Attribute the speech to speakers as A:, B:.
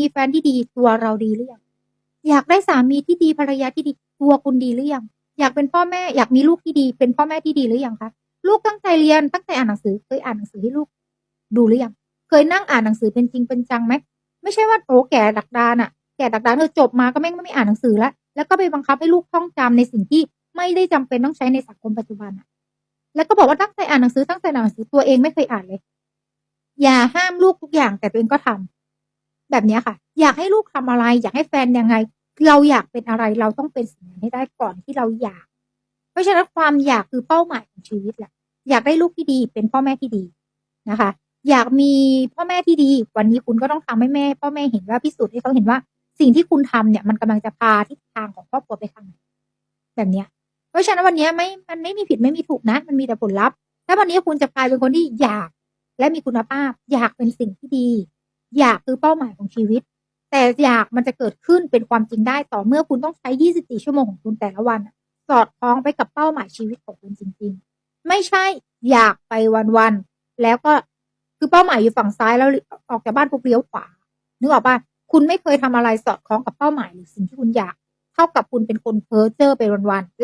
A: มีแฟนที่ดีตัวเราดีหรือยังอยากได้สามีที่ดีภรรยาที่ดีตัวคุณดีหรือยังอยากเป็นพ่อแม่อยากมีลูกที่ดี เป็นพ่อแม่ที่ดีหรือยังคะลูกตั้งใจเรียนตั้งใจอ่านหนังสือเคยอ่านหนังสือให้ลูก ดูหรือยังเคยนั่งอ่านหนังสือเป็นจริงเป็นจังไหมไม่ใช่ว่าโอ้แก่ดักดานอะแก่ดักดานเธอจบมาก็แม่งไม่อ่านหนังสือแล้วแล้วก็ไปบังคับให้ลูกท่องจำในสิ่งที่ไม่ได้จำเป็นต้องใช้ในสังคมปัจจุบันอะแล้วก็บอกว่าตั้งใจอ่านหนังสือตั้งใจอ่านหนังสือตัวเองไม่เคยอ่านเลย อย่าห้ามลูกทุกอย่างแต่ตัวเองก็ทำ แบบนี้ค่ะ อยากให้ลูกทำอะไร อยากให้แฟนยังไง เราอยากเป็นอะไรเราต้องเป็นสิ่งนั้นให้ได้ก่อนที่เราอยาก เพราะฉะนั้นความอยากคือเป้าหมายของชีวิตแหละอยากได้ลูกที่ดีเป็นพ่อแม่ที่ดีนะคะ อยากมีพ่อแม่ที่ดี วันนี้คุณก็ต้องทำให้แม่ พ่อแม่เห็นว่าพิสูจน์ให้เขาเห็นว่า สิ่งที่คุณทำเนี่ย มันกำลังจะพาทิศทางของครอบครัวไปข้างไหนแบบเนี้ย เพราะฉะนั้นวันนี้ไม่มันไม่มีผิดไม่มีถูกนะมันมีแต่ผลลัพธ์ถ้าวันนี้คุณจะกลายเป็นคนที่อยากและมีคุณภาพ อยากเป็นสิ่งที่ดี อยากคือเป้าหมายของชีวิต แต่อยากมันจะเกิดขึ้นเป็นความจริงได้ต่อเมื่อคุณต้องใช้ 24 ชั่วโมงของคุณแต่ละวัน สอดคล้องไปกับเป้าหมายชีวิตของคุณจริง ๆ ไม่ใช่อยากไปวันๆแล้วก็คือเป้าหมายอยู่ฝั่งซ้ายแล้วออกจากบ้านปุ๊บเลี้ยวขวานึกออกปะคุณไม่เคยทำอะไรสอดคล้องกับเป้าหมายหรือสิ่งที่คุณอยาก เท่ากับคุณเป็นคนเพ้อเจ้อไปวันๆและ